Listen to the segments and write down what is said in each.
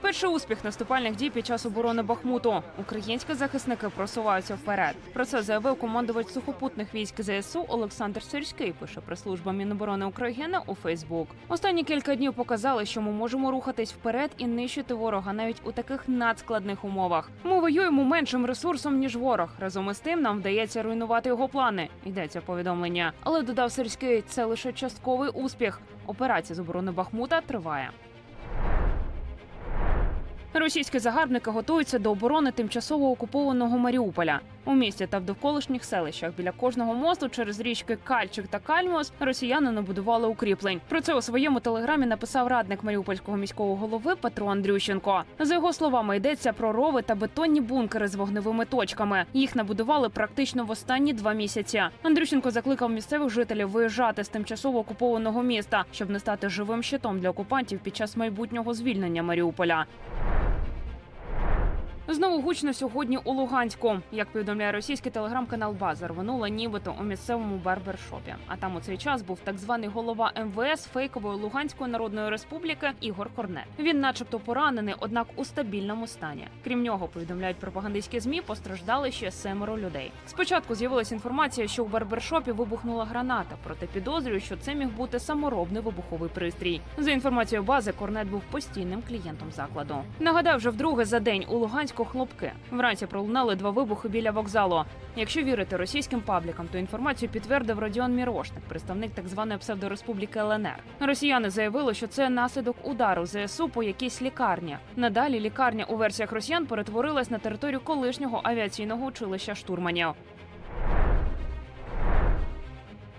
Перший успіх наступальних дій під час оборони Бахмуту. Українські захисники просуваються вперед. Про це заявив командувач сухопутних військ ЗСУ Олександр Сирський. Пише прес-служба Міноборони України у Фейсбук. Останні кілька днів показали, що ми можемо рухатись вперед і нищити ворога навіть у таких надскладних умовах. Ми воюємо меншим ресурсом ніж ворог. Разом із тим нам вдається руйнувати його плани. Йдеться повідомлення. Але додав Сирський, це лише частковий успіх. Операція з оборони Бахмута триває. Російські загарбники готуються до оборони тимчасово окупованого Маріуполя. У місті та в довколишніх селищах біля кожного мосту через річки Кальчик та Кальмос росіяни набудували укріплень. Про це у своєму телеграмі написав радник маріупольського міського голови Петро Андрющенко. За його словами, йдеться про рови та бетонні бункери з вогневими точками. Їх набудували практично в останні два місяці. Андрющенко закликав місцевих жителів виїжджати з тимчасово окупованого міста, щоб не стати живим щитом для окупантів під час майбутнього звільнення Маріуполя. Знову гучно сьогодні у Луганську. Як повідомляє російський телеграм-канал База, рванула нібито у місцевому барбершопі. А там у цей час був так званий голова МВС фейкової Луганської народної республіки Ігор Корнет. Він, начебто, поранений, однак у стабільному стані. Крім нього, повідомляють пропагандистські змі, постраждали ще семеро людей. Спочатку з'явилася інформація, що у барбершопі вибухнула граната, проте підозрюють, що це міг бути саморобний вибуховий пристрій. За інформацією бази, Корнет був постійним клієнтом закладу. Нагадаю, вже вдруге за день у Луганську хлопки. Вранці пролунали два вибухи біля вокзалу. Якщо вірити російським паблікам, то інформацію підтвердив Родіон Мірошник, представник так званої псевдореспубліки ЛНР. Росіяни заявили, що це наслідок удару ЗСУ по якійсь лікарні. Надалі лікарня у версіях росіян перетворилась на територію колишнього авіаційного училища штурманів.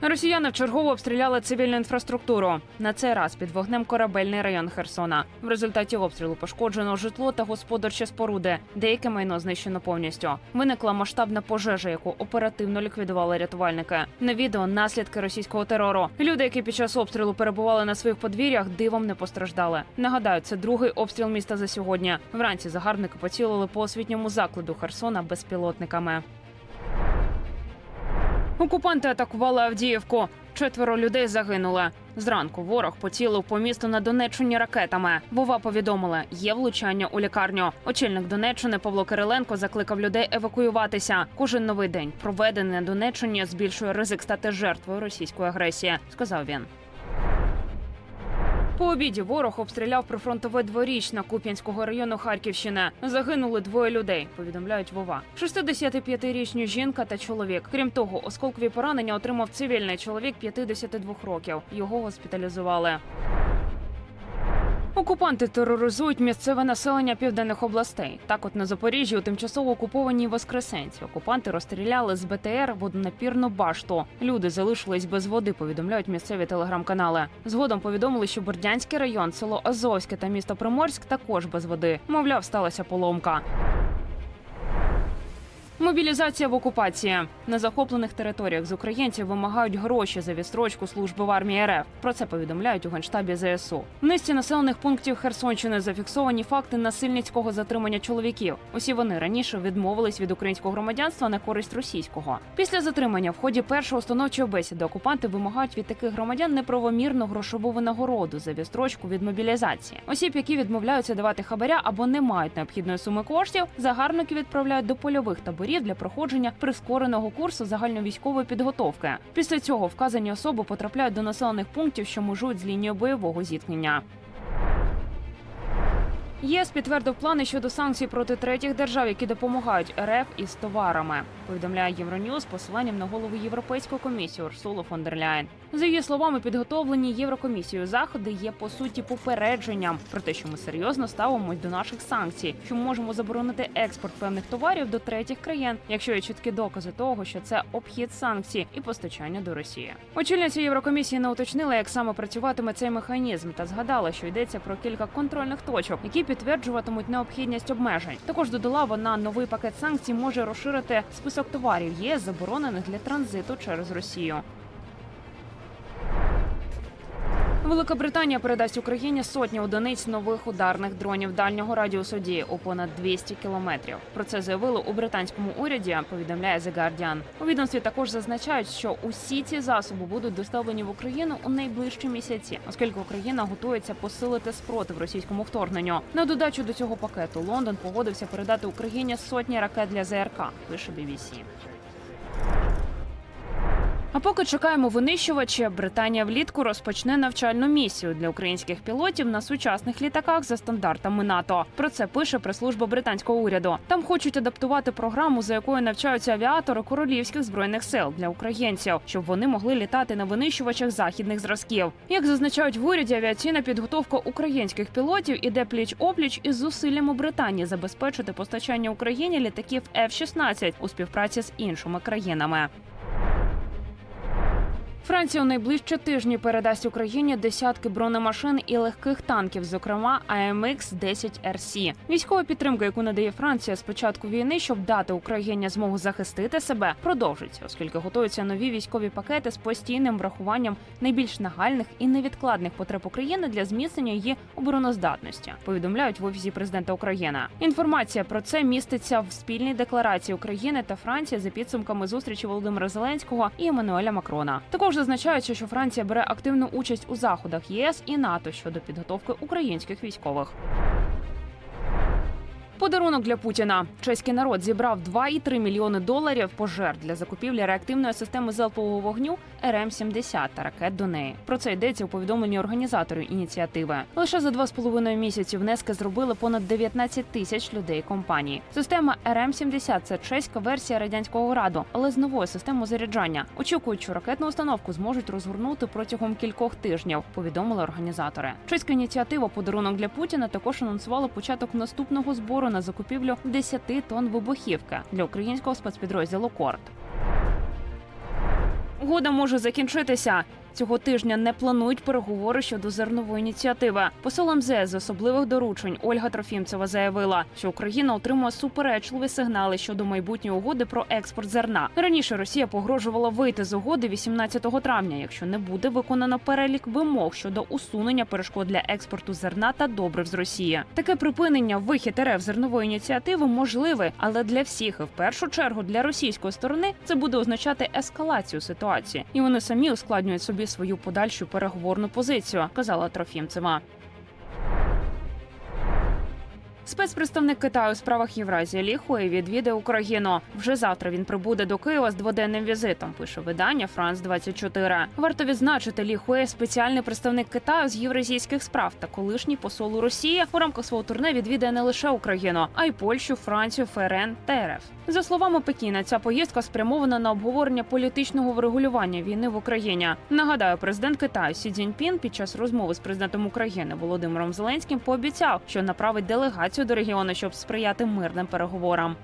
Росіяни вчергово обстріляли цивільну інфраструктуру. На цей раз під вогнем корабельний район Херсона. В результаті обстрілу пошкоджено житло та господарчі споруди. Деяке майно знищено повністю. Виникла масштабна пожежа, яку оперативно ліквідували рятувальники. На відео наслідки російського терору. Люди, які під час обстрілу перебували на своїх подвір'ях, дивом не постраждали. Нагадаю, це другий обстріл міста за сьогодні. Вранці загарбники поцілили по освітньому закладу Херсона безпілотниками. Окупанти атакували Авдіївку. Четверо людей загинули. Зранку ворог поцілив по місту на Донеччині ракетами. Вова повідомила, є влучання у лікарню. Очільник Донеччини Павло Кириленко закликав людей евакуюватися. Кожен новий день проведений на Донеччині збільшує ризик стати жертвою російської агресії, сказав він. По обіді ворог обстріляв прифронтове дворічна Куп'янського району Харківщини. Загинули двоє людей. Повідомляють Вова. 65-річні жінка та чоловік. Крім того, осколкові поранення отримав цивільний чоловік 52 років. Його госпіталізували. Окупанти тероризують місцеве населення південних областей. Так, от на Запоріжжі у тимчасово окупованій Воскресенці окупанти розстріляли з БТР водонапірну башту. Люди залишились без води. Повідомляють місцеві телеграм-канали. Згодом повідомили, що Бордянський район, село Азовське та місто Приморськ також без води. Мовляв, сталася поломка. Мобілізація в окупації на захоплених територіях з українців вимагають гроші за відстрочку служби в армії РФ. Про це повідомляють у генштабі ЗСУ. В низці населених пунктів Херсонщини зафіксовані факти насильницького затримання чоловіків. Усі вони раніше відмовились від українського громадянства на користь російського. Після затримання в ході першої установчої бесіди окупанти вимагають від таких громадян неправомірну грошову винагороду за відстрочку від мобілізації. Осіб, які відмовляються давати хабаря або не мають необхідної суми коштів, загарбники відправляють до польових таборів для проходження прискореного курсу загальновійськової підготовки. Після цього вказані особи потрапляють до населених пунктів, що межують з лінією бойового зіткнення. ЄС підтвердив плани щодо санкцій проти третіх держав, які допомагають РФ із товарами. Повідомляє Євроньюз посиланням на голову Європейської комісії Урсулу фон дер Ляєн. За її словами, підготовлені Єврокомісією заходи є по суті попередженням про те, що ми серйозно ставимось до наших санкцій, що можемо заборонити експорт певних товарів до третіх країн, якщо є чіткі докази того, що це обхід санкцій і постачання до Росії. Очільниця Єврокомісії не уточнила, як саме працюватиме цей механізм, та згадала, що йдеться про кілька контрольних точок, які підтверджуватимуть необхідність обмежень. Також додала вона новий пакет санкцій може розширити список товарів ЄС, заборонених для транзиту через Росію. Велика Британія передасть Україні сотні одиниць нових ударних дронів дальнього радіусу дії у понад 200 кілометрів. Про це заявили у британському уряді. Повідомляє The Guardian. У відомстві також зазначають, що усі ці засоби будуть доставлені в Україну у найближчі місяці, оскільки Україна готується посилити спротив російському вторгненню. На додачу до цього пакету Лондон погодився передати Україні сотні ракет для ЗРК. Пише BBC. А поки чекаємо винищувачі, Британія влітку розпочне навчальну місію для українських пілотів на сучасних літаках за стандартами НАТО. Про це пише прес-служба британського уряду. Там хочуть адаптувати програму, за якою навчаються авіатори королівських збройних сил для українців, щоб вони могли літати на винищувачах західних зразків. Як зазначають в уряді, авіаційна підготовка українських пілотів іде пліч опліч із зусиллями Британії забезпечити постачання Україні літаків F-16 у співпраці з іншими країнами. Франція у найближчі тижні передасть Україні десятки бронемашин і легких танків, зокрема АМХ 10 РС. Військова підтримка, яку надає Франція з початку війни, щоб дати Україні змогу захистити себе, продовжиться, оскільки готуються нові військові пакети з постійним врахуванням найбільш нагальних і невідкладних потреб України для зміцнення її обороноздатності. Повідомляють в офісі президента України. Інформація про це міститься в спільній декларації України та Франції за підсумками зустрічі Володимира Зеленського і Еммануеля Макрона. Також зазначається, що Франція бере активну участь у заходах ЄС і НАТО щодо підготовки українських військових. Подарунок для Путіна. Чеський народ зібрав 2,3 мільйони доларів пожертв для закупівлі реактивної системи залпового вогню РМ-70 та ракет до неї. Про це йдеться у повідомленні організаторів ініціативи. Лише за два з половиною місяці внески зробили понад 19 тисяч людей компанії. Система РМ-70 – це чеська версія радянського раду, але з новою системою заряджання. Очікують, що ракетну установку зможуть розгорнути протягом кількох тижнів. Повідомили організатори. Чеська ініціатива Подарунок для Путіна також анонсувала початок наступного збору на закупівлю 10 тонн вибухівки для українського спецпідрозділу Корт. Угода може закінчитися. Цього тижня не планують переговори щодо зернової ініціативи. Посол МЗС з особливих доручень Ольга Трофімцева заявила, що Україна отримує суперечливі сигнали щодо майбутньої угоди про експорт зерна. Раніше Росія погрожувала вийти з угоди 18 травня, якщо не буде виконано перелік вимог щодо усунення перешкод для експорту зерна та добрив з Росії. Таке припинення вихід РФ зернової ініціативи можливе, але для всіх і в першу чергу для російської сторони це буде означати ескалацію ситуації, і вони самі ускладнюють собі свою подальшу переговорну позицію, казала Трофімцева. Спецпредставник Китаю у справах Євразії Лі Хуей відвідає Україну. Вже завтра він прибуде до Києва з дводенним візитом. Пише видання Франс 24 Варто відзначити Лі Хуей – спеціальний представник Китаю з євразійських справ та колишній посол у Росії у рамках свого турне відвідає не лише Україну, а й Польщу, Францію, ФРН та РФ. За словами Пекіна, ця поїздка спрямована на обговорення політичного врегулювання війни в Україні. Нагадаю, президент Китаю Сі Цзіньпін під час розмови з президентом України Володимиром Зеленським пообіцяв, що направить делегацію до регіону, щоб сприяти мирним переговорам.